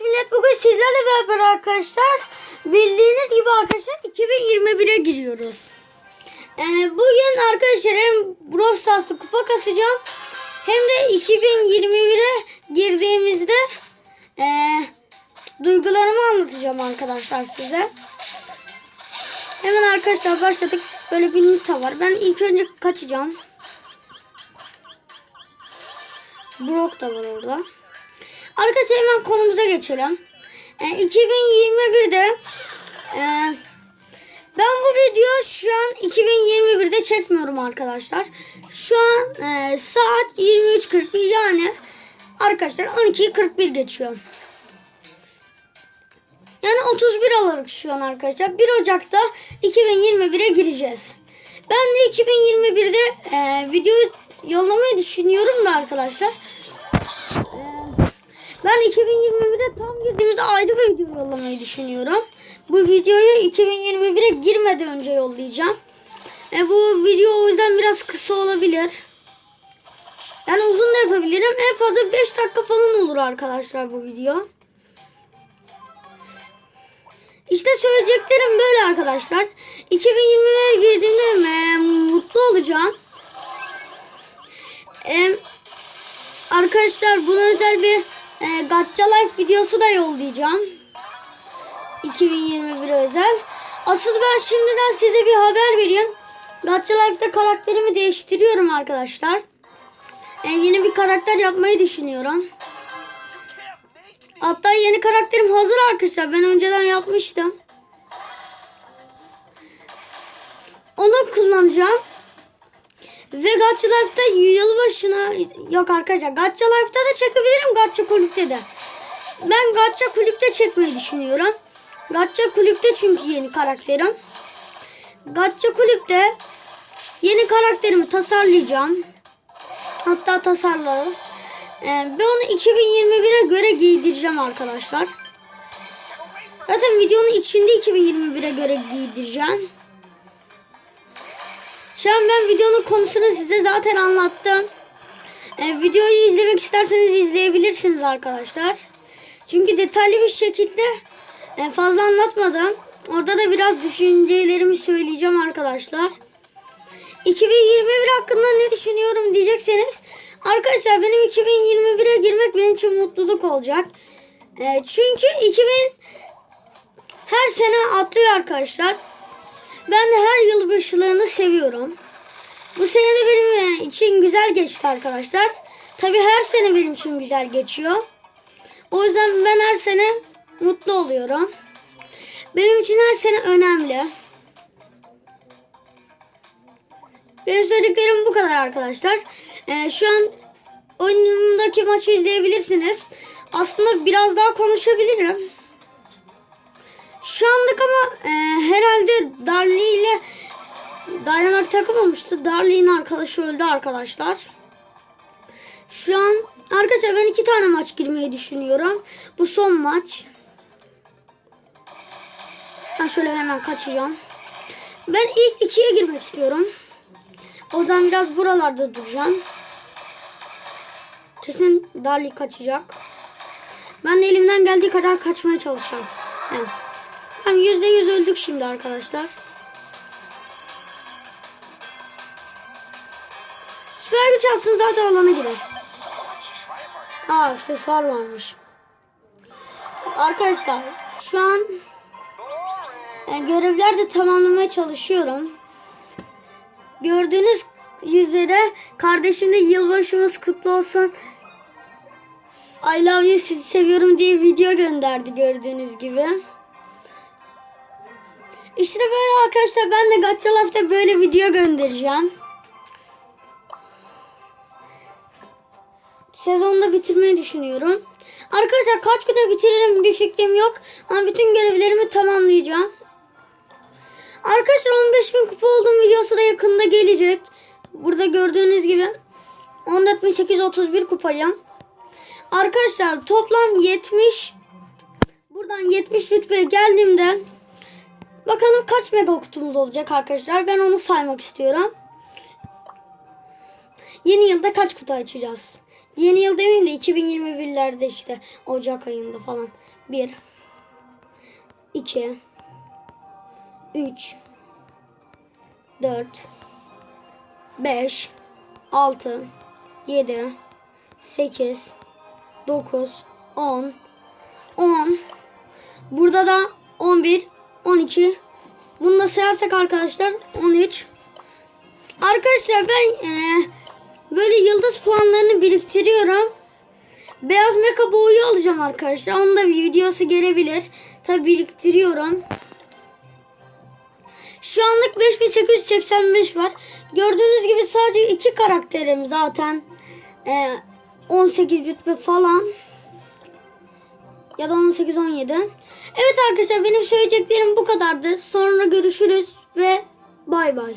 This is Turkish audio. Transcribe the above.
millet bugün sizlerle beraber arkadaşlar bildiğiniz gibi arkadaşlar 2021'e giriyoruz. Ee, bugün arkadaşlar hem Brawl Stars'ta kupa kasacağım hem de 2021'e girdiğimizde ee, duygularımı anlatacağım arkadaşlar size. Hemen arkadaşlar başladık. Böyle bir nita var. Ben ilk önce kaçacağım. Brock da var orada. Arkadaşlar hemen konumuza geçelim. Ee, 2021'de e, ben bu video şu an 2021'de çekmiyorum arkadaşlar. Şu an e, saat 23.41 yani arkadaşlar 12.41 geçiyor. Yani 31 Aralık şu an arkadaşlar. 1 Ocak'ta 2021'e gireceğiz. Ben de 2021'de e, video yollamayı düşünüyorum da arkadaşlar. Ben 2021'e tam girdiğimizde ayrı bir video yollamayı düşünüyorum. Bu videoyu 2021'e girmeden önce yollayacağım. E, bu video o yüzden biraz kısa olabilir. Yani uzun da yapabilirim. En fazla 5 dakika falan olur arkadaşlar bu video. İşte söyleyeceklerim böyle arkadaşlar. 2020'ye girdiğimde e, mutlu olacağım. E, arkadaşlar buna özel bir e, Gacha Life videosu da yollayacağım. 2021 özel. Asıl ben şimdiden size bir haber vereyim. Gacha Life'da karakterimi değiştiriyorum arkadaşlar. E, yeni bir karakter yapmayı düşünüyorum. Hatta yeni karakterim hazır arkadaşlar. Ben önceden yapmıştım. Onu kullanacağım. Ve Gacha Life'da yılbaşına yok arkadaşlar. Gacha Life'da da çekebilirim. Gacha Kulüp'te de. Ben Gacha Kulüp'te çekmeyi düşünüyorum. Gacha Kulüp'te çünkü yeni karakterim. Gacha Kulüp'te yeni karakterimi tasarlayacağım. Hatta tasarlarım. Ee, ben onu 2021'e göre giydireceğim arkadaşlar. Zaten videonun içinde 2021'e göre giydireceğim. Şu an ben videonun konusunu size zaten anlattım. Ee, videoyu izlemek isterseniz izleyebilirsiniz arkadaşlar. Çünkü detaylı bir şekilde e, fazla anlatmadım. Orada da biraz düşüncelerimi söyleyeceğim arkadaşlar. 2021 hakkında ne düşünüyorum diyecekseniz Arkadaşlar benim 2021'e girmek benim için mutluluk olacak. E, çünkü 2000 her sene atlıyor arkadaşlar. Ben de her yılbaşılarını seviyorum. Bu sene de benim için güzel geçti arkadaşlar. Tabi her sene benim için güzel geçiyor. O yüzden ben her sene mutlu oluyorum. Benim için her sene önemli. Benim söylediklerim bu kadar arkadaşlar. Ee, şu an oyunumdaki maçı izleyebilirsiniz. Aslında biraz daha konuşabilirim. Şu anlık ama e, herhalde Darli ile Dynamite takılmamıştı. Darli'nin arkadaşı öldü arkadaşlar. Şu an arkadaşlar ben iki tane maç girmeyi düşünüyorum. Bu son maç. Ben şöyle hemen kaçacağım. Ben ilk ikiye girmek istiyorum. O zaman biraz buralarda duracağım. Kesin Darli kaçacak. Ben de elimden geldiği kadar kaçmaya çalışacağım. Evet. Yüzde yüz öldük şimdi arkadaşlar. Süper güç alsın zaten alana gider. Aa aksesuar varmış. Arkadaşlar şu an e, görevler de tamamlamaya çalışıyorum. Gördüğünüz üzere kardeşim de yılbaşımız kutlu olsun. I love you sizi seviyorum diye video gönderdi gördüğünüz gibi. İşte böyle arkadaşlar ben de Gacha Life'da böyle video göndereceğim. Sezonda bitirmeyi düşünüyorum. Arkadaşlar kaç güne bitiririm bir fikrim yok. Ama bütün görevlerimi tamamlayacağım. Arkadaşlar 15.000 kupa olduğum videosu da yakında gelecek. Burada gördüğünüz gibi 14.831 kupayım. Arkadaşlar toplam 70 buradan 70 rütbeye geldiğimde bakalım kaç mega kutumuz olacak arkadaşlar. Ben onu saymak istiyorum. Yeni yılda kaç kutu açacağız? Yeni yıl demeyeyim de 2021'lerde işte Ocak ayında falan. 1 2 3 4 5 6 7 8 9 10 10 Burada da 11 12 Bunu da sayarsak arkadaşlar 13 Arkadaşlar ben eee, böyle yıldız puanlarını biriktiriyorum. Beyaz meka boğuyu alacağım arkadaşlar. Onun da bir videosu gelebilir. Tabi biriktiriyorum. Şu anlık 5885 var. Gördüğünüz gibi sadece iki karakterim zaten. Ee, 18 rütbe falan. Ya da 18-17. Evet arkadaşlar benim söyleyeceklerim bu kadardı. Sonra görüşürüz ve bay bay.